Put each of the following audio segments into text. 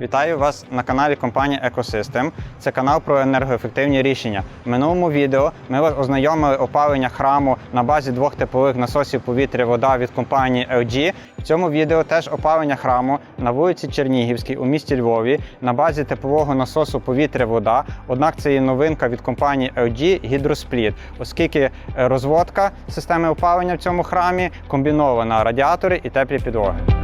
Вітаю вас на каналі компанії Ecosystem. Це канал про енергоефективні рішення. В минулому відео ми вас ознайомили опалення храму на базі двох типових насосів повітря-вода від компанії LG. В цьому відео теж опалення храму на вулиці Чернігівській у місті Львові на базі типового насосу повітря-вода. Однак це є новинка від компанії LG Hydrosplit, оскільки е, розводка системи опалення в цьому храмі комбінована радіатори і теплі підлоги.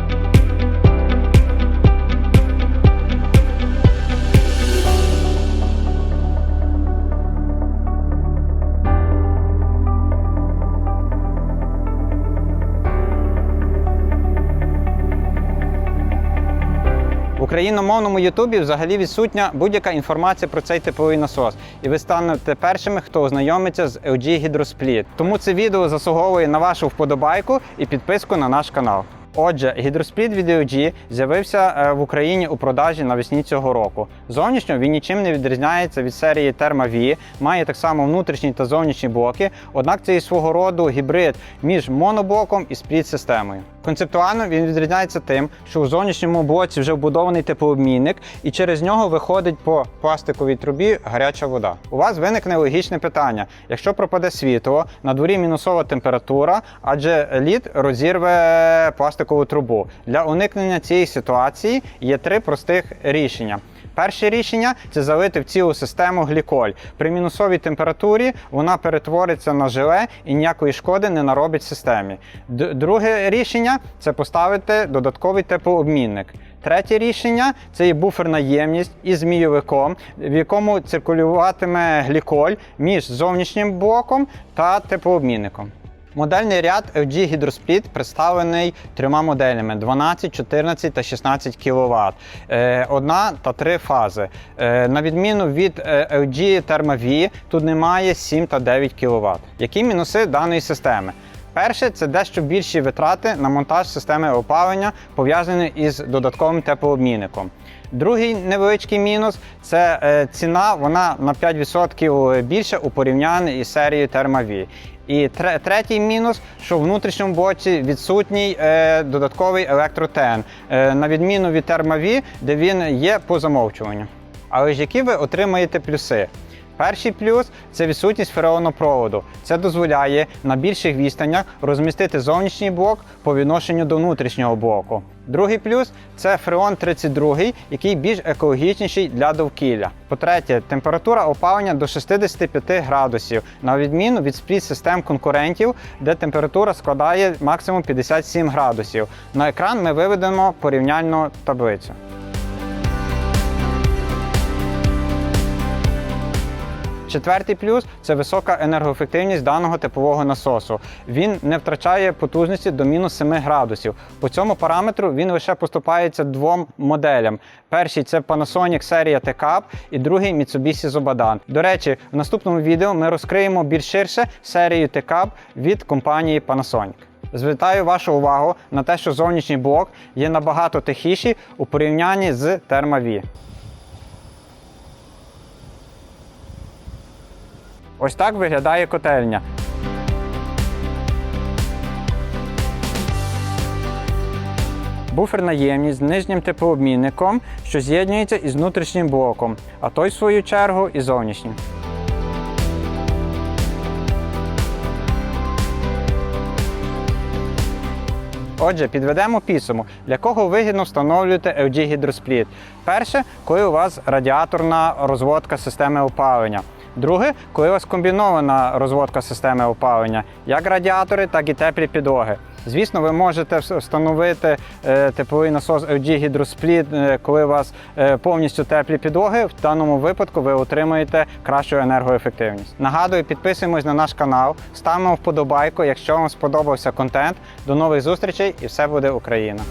Україномовному Ютубі взагалі відсутня будь-яка інформація про цей типовий насос, і ви станете першими, хто ознайомиться з LG Hydrosplit. Тому це відео заслуговує на вашу вподобайку і підписку на наш канал. Отже, гідроспліт від LG з'явився е, в Україні у продажі навесні цього року. Зовнішньо він нічим не відрізняється від серії Therma V, має так само внутрішні та зовнішні блоки, однак це і свого роду гібрид між моноблоком і спліт-системою. Концептуально він відрізняється тим, що у зовнішньому блоці вже вбудований теплообмінник, і через нього виходить по пластиковій трубі гаряча вода. У вас виникне логічне питання: якщо пропаде світло, на дворі мінусова температура, адже лід розірве пластикову трубу. Для уникнення цієї ситуації є три простих рішення. Перше рішення це залити в цілу систему гліколь. При мінусовій температурі вона перетвориться на желе і ніякої шкоди не наробить системі. Д- Друге рішення це поставити додатковий теплообмінник. Третє рішення це є буферна ємність із змійовиком, в якому циркулюватиме гліколь між зовнішнім блоком та теплообмінником. Модельний ряд LG Hydrosplit представлений трьома моделями 12, 14 та 16 кВт. Е, одна та три фази. Е, на відміну від е, LG Therma V, тут немає 7 та 9 кВт. Які мінуси даної системи? Перше це дещо більші витрати на монтаж системи опалення, пов'язані із додатковим теплообмінником. Другий невеличкий мінус це е, ціна, вона на 5% більша у порівнянні із серією Therma V. І тре- третій мінус, що в внутрішньому боці відсутній е, додатковий електротен, е, на відміну від термові, де він є по замовчуванню. Але ж які ви отримаєте плюси? Перший плюс це відсутність феронопроводу. Це дозволяє на більших відстанях розмістити зовнішній блок по відношенню до внутрішнього блоку. Другий плюс це фреон 32, який більш екологічніший для довкілля. По-третє, температура опалення до 65 градусів, на відміну від спліт систем конкурентів, де температура складає максимум 57 градусів. На екран ми виведемо порівняльну таблицю. Четвертий плюс це висока енергоефективність даного типового насосу. Він не втрачає потужності до мінус 7 градусів. По цьому параметру він лише поступається двом моделям. Перший це Panasonic серія TCAP і другий Mitsubishi Zobadan. До речі, в наступному відео ми розкриємо більш ширше серію TCAP від компанії Panasonic. Звертаю вашу увагу на те, що зовнішній блок є набагато тихіший у порівнянні з Therma Ось так виглядає котельня. Буферна ємність з нижнім теплообмінником, що з'єднується із внутрішнім блоком, а той, в свою чергу, із зовнішнім. Отже, підведемо підсумок, для кого вигідно встановлювати LG Hydrosplit. Перше, коли у вас радіаторна розводка системи опалення. Друге, коли у вас комбінована розводка системи опалення, як радіатори, так і теплі підлоги. Звісно, ви можете встановити е, тепловий насос LG Hydrosplit, е, коли у вас е, повністю теплі підлоги. В даному випадку ви отримаєте кращу енергоефективність. Нагадую, підписуємось на наш канал, ставимо вподобайку, якщо вам сподобався контент. До нових зустрічей і все буде Україна!